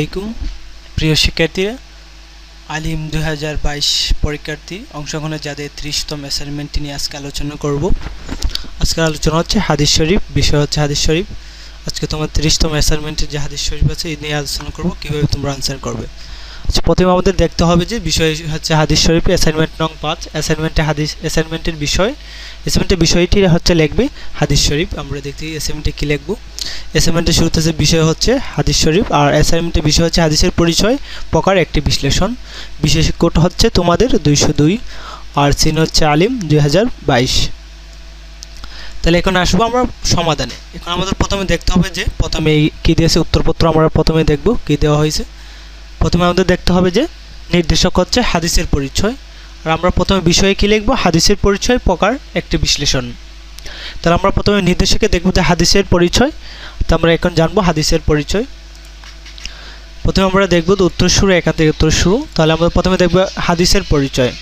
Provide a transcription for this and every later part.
আলাইকুম। প্রিয় শিক্ষার্থীরা, আলিম দু হাজার বাইশ পরীক্ষার্থী অংশগ্রহণে যাদের ত্রিশতম অ্যাসাইনমেন্টটি নিয়ে আজকে আলোচনা করব। আজকের আলোচনা হচ্ছে হাদিস শরীফ, বিষয় হচ্ছে হাদিস শরীফ। আজকে তোমার ত্রিশতম অ্যাসাইনমেন্টের যে হাদিস শরীফ আছে, এই নিয়ে আলোচনা করব, কীভাবে তোমরা আনসার করবে। প্রথমে আমাদের দেখতে হবে যে বিষয় হচ্ছে হাদিস শরীফ অ্যাসাইনমেন্ট নং পাঁচ। অ্যাসাইনমেন্টে হাদিস অ্যাসাইনমেন্টের বিষয়। অ্যাসাইনমেন্টের বিষয়টি হচ্ছে লিখবে হাদিস শরীফ। আমরা দেখতে অ্যাসাইনমেন্টে কী লিখব? অ্যাসাইনমেন্টের শুরুতে যে বিষয় হচ্ছে হাদিস শরীফ, আর অ্যাসাইনমেন্টের বিষয় হচ্ছে হাদিসের পরিচয়, প্রকার একটি বিশ্লেষণ। বিশেষ কোড হচ্ছে তোমাদের দুইশো দুই, আর সিন হচ্ছে আলিম, দুই হাজার বাইশ। তাহলে এখন আসব আমরা সমাধানে। এখন আমাদের প্রথমে দেখতে হবে যে প্রথমে কী দিয়েছে? উত্তরপত্র আমরা প্রথমে দেখব, কী দেওয়া হয়েছে। প্রথমে আমাদের দেখতে হবে যে নির্দেশক হচ্ছে হাদিসের পরিচয়। আর আমরা প্রথমে বিষয়ে কী লিখব? হাদিসের পরিচয় প্রকার একটি বিশ্লেষণ। তাহলে আমরা প্রথমে নির্দেশকে দেখব যে হাদিসের পরিচয়। তো আমরা এখন জানব হাদিসের পরিচয়। প্রথমে আমরা দেখব উত্তর শুরু একাধিক উত্তর শুরু তাহলে আমরা প্রথমে দেখব হাদিসের পরিচয়।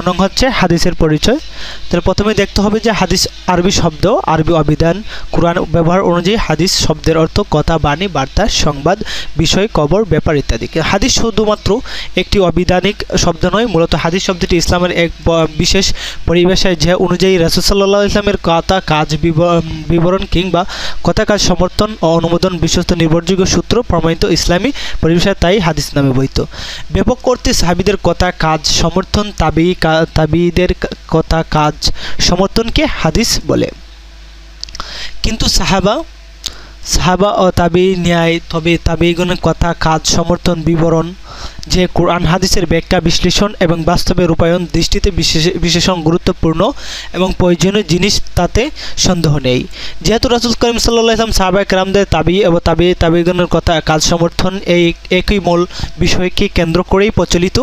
নং হচ্ছে হাদিসের পরিচয়। তাহলে প্রথমে দেখতে হবে যে হাদিস আরবি শব্দ, আরবি অভিধান, কোরআন ব্যবহার অনুযায়ী হাদিস শব্দের অর্থ কথা, বাণী, বার্তা, সংবাদ, বিষয়, কবর, ব্যাপার ইত্যাদি। হাদিস শুধুমাত্র একটি অবিধানিক শব্দ নয়, মূলত হাদিস শব্দটি ইসলামের এক বিশেষ পরিবেশে যে অনুযায়ী রাসুসাল্লাহ ইসলামের কথা, কাজ, বিব- বিবরণ কিংবা কথা কাজ সমর্থন ও অনুমোদন বিশ্বস্ত নির্ভরযোগ্য সূত্র প্রমাণিত ইসলামী পরিবেশে তাই হাদিস নামে বইত ব্যাপক করতে সাহাবিদের কথা, কাজ, সমর্থন তাবি তাবিদের কথা কাজ সমর্থনকে হাদিস বলে। কিন্তু সাহাবা সাহাবা ও তাবি ন্যায় তবে তাবিগণের কথা কাজ সমর্থন, বিবরণ, যে কোরআন, হাদিসের ব্যাখ্যা, বিশ্লেষণ এবং বাস্তবে রূপায়ণ দৃষ্টিতে বিশেষ, বিশেষণ গুরুত্বপূর্ণ এবং প্রয়োজনীয় জিনিস তাতে সন্দেহ নেই। যেহেতু রাসুল করিম সাল্লাহ ইসলাম সাহাবাক রামদের তাবি এবং তাবি তাবিগণের কথা কাজ সমর্থন এই একই মূল বিষয়কে কেন্দ্র করেই প্রচলিত,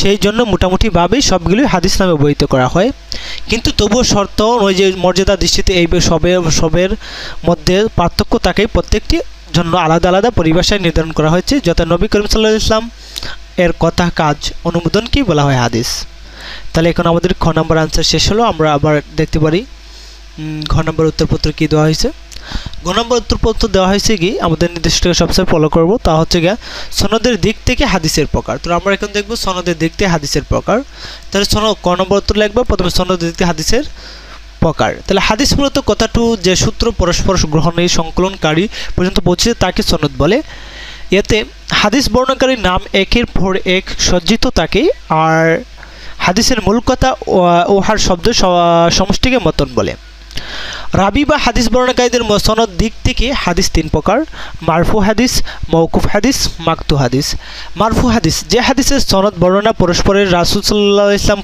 সেই জন্য মোটামুটিভাবেই সবগুলি হাদিস নামে অবহিত করা হয়। কিন্তু তবুও শর্ত ওই যে মর্যাদা দৃষ্টিতে এই সবের সবের মধ্যে পার্থক্য তাকে প্রত্যেকটি জন্য আলাদা আলাদা পরিভাষায় নির্ধারণ করা হয়েছে, যথা নবী করিম সাল্লাহ ইসলাম এর কথা, কাজ অনুমোদনকেই বলা হয় হাদিস। তাহলে এখন আমাদের খ নম্বর আনসার শেষ হলো, আমরা আবার দেখতে পারি ঘ নম্বর উত্তরপত্র কী দেওয়া হয়েছে। নম্বর উত্তরপত্র দেওয়া হয়েছে কি? আমাদের নির্দিষ্টকে সবসময় ফলো করব। তা হচ্ছে গিয়া সনদের দিক থেকে হাদিসের প্রকার। তো আমরা এখন দেখব সনদের দিক থেকে হাদিসের প্রকার। তাহলে সন ক নম্বর উত্তর লিখব, প্রথমে সনদের দিক থেকে হাদিসের প্রকার। তাহলে হাদিস মূলত কথাটু যে সূত্র পরস্পর গ্রহণের সংকলনকারী পর্যন্ত পৌঁছেছে, তাকে সনদ বলে। এতে হাদিস বর্ণকারীর নাম একের পর এক সজ্জিত থাকে আর হাদিসের মূল কথা ওহার শব্দ সমষ্টিকে মতন বলে। রাবি বা হাদিস বর্ণকারীদের সনদ দিক থেকে হাদিস তিন প্রকার, মারফু হাদিস মৌকুফ হাদিস, মাকতু হাদিস। মারফু হাদিস, যে হাদিসের সনদ বর্ণনা পরস্পরের রাসুল সাল্লাহ ইসলাম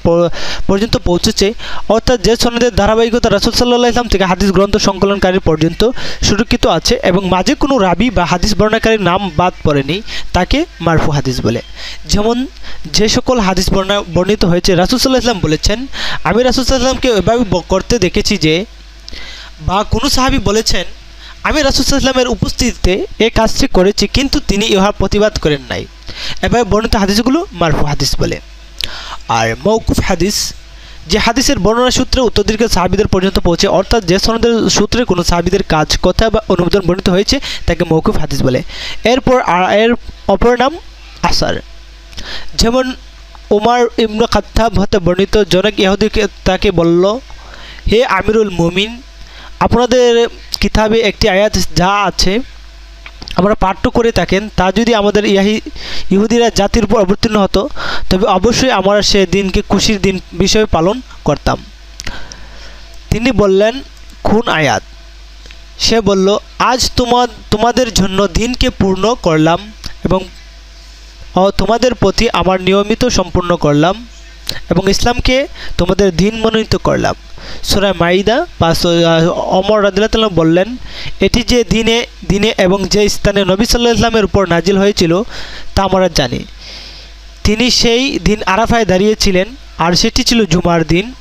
পর্যন্ত পৌঁছেছে, অর্থাৎ যে সনদের ধারাবাহিকতা রাসুল সাল্লাহ ইসলাম থেকে হাদিস গ্রন্থ সংকলনকারী পর্যন্ত সুরক্ষিত আছে এবং মাঝে কোনো রাবি বা হাদিস বর্ণনাকারীর নাম বাদ পড়েনি, তাকে মারফু হাদিস বলে। যেমন যে সকল হাদিস বর্ণনা বর্ণিত হয়েছে, রাসুল সাল্লাহ ইসলাম বলেছেন, আমি রাসুল সাল্লাহ ইসলামকে এভাবে করতে দেখেছি যে বা কোনো সাহাবি বলেছেন, আমি রাসুলসাল্লামের উপস্থিতিতে এ কাজটি করেছি, কিন্তু তিনি ইহার প্রতিবাদ করেন নাই। এভাবে বর্ণিত হাদিসগুলো মারফু হাদিস বলে। আর মৌকুফ হাদিস, যে হাদিসের বর্ণনা সূত্রে উত্তরদিকে সাহাবিদের পর্যন্ত পৌঁছে, অর্থাৎ যে সনদের সূত্রে কোনো সাহাবিদের কাজ, কথা বা অনুমোদন বর্ণিত হয়েছে, তাকে মৌকুফ হাদিস বলে। এরপর এর অপর নাম আসার। যেমন উমার ইবনু খাত্তাব হতে বর্ণিত, জনক ইহুদিকে তাকে বলল, হে আমিরুল মুমিন আপনাদের কিতাবে একটি আয়াত যা আছে, আমরা পাঠ্য করে থাকেন, তা যদি আমাদের ইয়াহি, ইহুদিরা জাতির উপর অবতীর্ণ হতো, তবে অবশ্যই আমরা সে দিনকে খুশির দিন বিষয়ে পালন করতাম। তিনি বললেন, খুন আয়াত। সে বলল, আজ তোমার তোমাদের জন্য দিনকে পূর্ণ করলাম এবং তোমাদের প্রতি আমার নিয়মিত সম্পূর্ণ করলাম। এবং ইসলামকে তোমাদের দিন মনোনীত করলাম। সুরা মাইদা আহ, অমর রাদিল্লাহ বললেন এটি যে দিনে দিনে এবং যে স্থানে নবী সাল্লাহ ইসলামের উপর নাজিল হয়েছিল তা আমরা জানি। তিনি সেই দিন আরাফায় দাঁড়িয়েছিলেন আর সেটি ছিল জুমার দিন।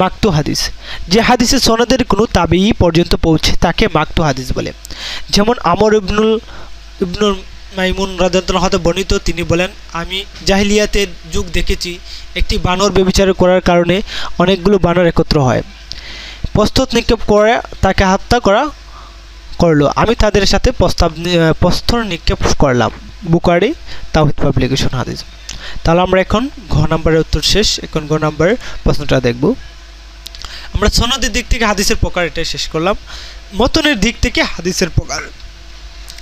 মাকতু হাদিস। যে হাদিসে সনদের কোনো তাবেই পর্যন্ত পৌঁছে তাকে মাকতু হাদিস বলে। যেমন আমর ইবনুল ইবনুল মাইমুন রাজাতুল্লাহ হতে বর্ণিত, তিনি বলেন, আমি জাহিলিয়াতের যুগ দেখেছি, একটি বানর বেবিচার করার কারণে অনেকগুলো বানর একত্র হয়। প্রস্তুত নিক্ষেপ করে তাকে হত্যা করা করল। আমি তাদের সাথে প্রস্তাব প্রস্তর নিক্ষেপ করলাম। বুকারি তাওহিদ পাবলিকেশন হাদিস। তাহলে আমরা এখন ঘ নাম্বারের উত্তর শেষ, এখন ঘ নাম্বারের প্রশ্নটা দেখব। আমরা সনদের দিক থেকে হাদিসের প্রকার এটা শেষ করলাম। মতনের দিক থেকে হাদিসের প্রকার।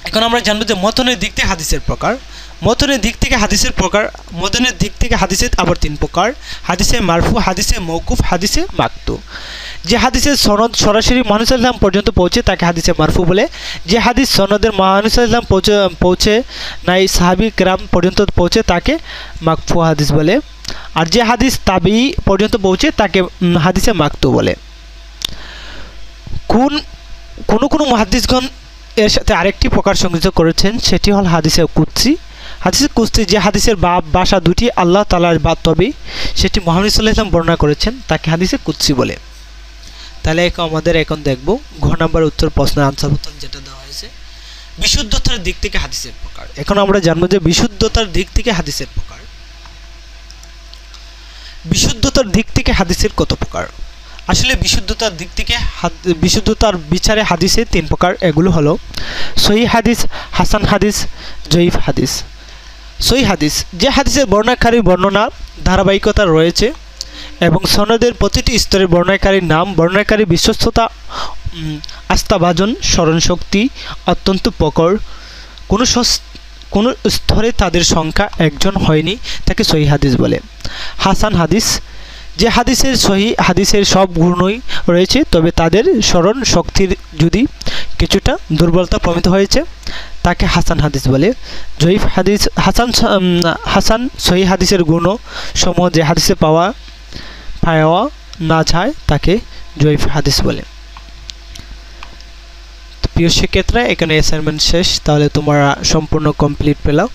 এখন আমরা জানব যে মতনের দিক থেকে হাদিসের প্রকার। মতনের দিক থেকে হাদিসের প্রকার, মতনের দিক থেকে হাদিসের আবার তিন প্রকার। হাদিসে মারফু, হাদিসে মৌকুফ হাদিসে মাকতু। যে হাদিসের সনদ সরাসরি মহানুসাল্লাম পর্যন্ত পৌঁছে, তাকে হাদিসে মারফু বলে। যে হাদিস সনদের মহানুসাল্লাম পৌঁছে পৌঁছে নাই, সাহাবি গ্রাম পর্যন্ত পৌঁছে, তাকে মাকফু হাদিস বলে। আর যে হাদিস তাবি পর্যন্ত পৌঁছে, তাকে হাদিসে মাকতু বলে। কোন, কোনো কোনো মহাদিসগণ এর সাথে আরেকটি প্রকার সংযুক্ত করেছেন, সেটি হল হাদিসে কুৎসি হাদিসে কুস্তি যে হাদিসের বাপ, বাসা দুটি আল্লাহ তালার বা তবে, সেটি মোহাম্মদ বর্ণনা করেছেন, তাকে হাদিসে কুৎসি বলে। তাহলে এখন আমাদের এখন দেখব, ঘ নাম্বার উত্তর প্রশ্নের আনসার উত্তর যেটা দেওয়া হয়েছে, বিশুদ্ধতার দিক থেকে হাদিসের প্রকার। এখন আমরা জানব যে বিশুদ্ধতার দিক থেকে হাদিসের প্রকার। বিশুদ্ধতার দিক থেকে হাদিসের কত প্রকার? আসলে বিশুদ্ধতার দিক থেকে বিশুদ্ধতার বিচারে হাদিসে তিন প্রকার এগুলো হলো, সহি হাদিস, হাসান হাদিস, জয়ীফ হাদিস। সহি হাদিস, যে হাদিসের বর্ণাকারীর বর্ণনা ধারাবাহিকতা রয়েছে এবং সনদের প্রতিটি স্তরের বর্ণাকারীর নাম, বর্ণাকারী বিশ্বস্ততা আস্থাভাজন, স্মরণশক্তি অত্যন্ত প্রকর কোনো কোনো স্তরে তাদের সংখ্যা একজন হয়নি, তাকে সহি হাদিস বলে। হাসান হাদিস যে হাদিসের সহি, হাদিসের সব গুণই রয়েছে, তবে তাদের স্মরণ শক্তির যদি কিছুটা দুর্বলতা প্রমিত হয়েছে, তাকে হাসান হাদিস বলে। জয়ীফ হাদিস, হাসান হাসান সহি হাদিসের গুণ সমূহ যে হাদিসে পাওয়া পাওয়া না যায়, তাকে জয়ীফ হাদিস বলে। প্রিয় শিক্ষার্থীরা এখানে অ্যাসাইনমেন্ট শেষ, তাহলে তোমরা সম্পূর্ণ কমপ্লিট পেলাম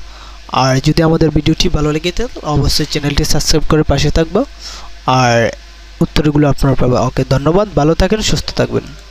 আর যদি আমাদের ভিডিওটি ভালো লেগে থাকে, অবশ্যই চ্যানেলটি সাবস্ক্রাইব করে পাশে থাকব। আর উত্তরগুলো আপনারা পাবেন। ওকে ধন্যবাদ ভালো থাকেন সুস্থ থাকবেন।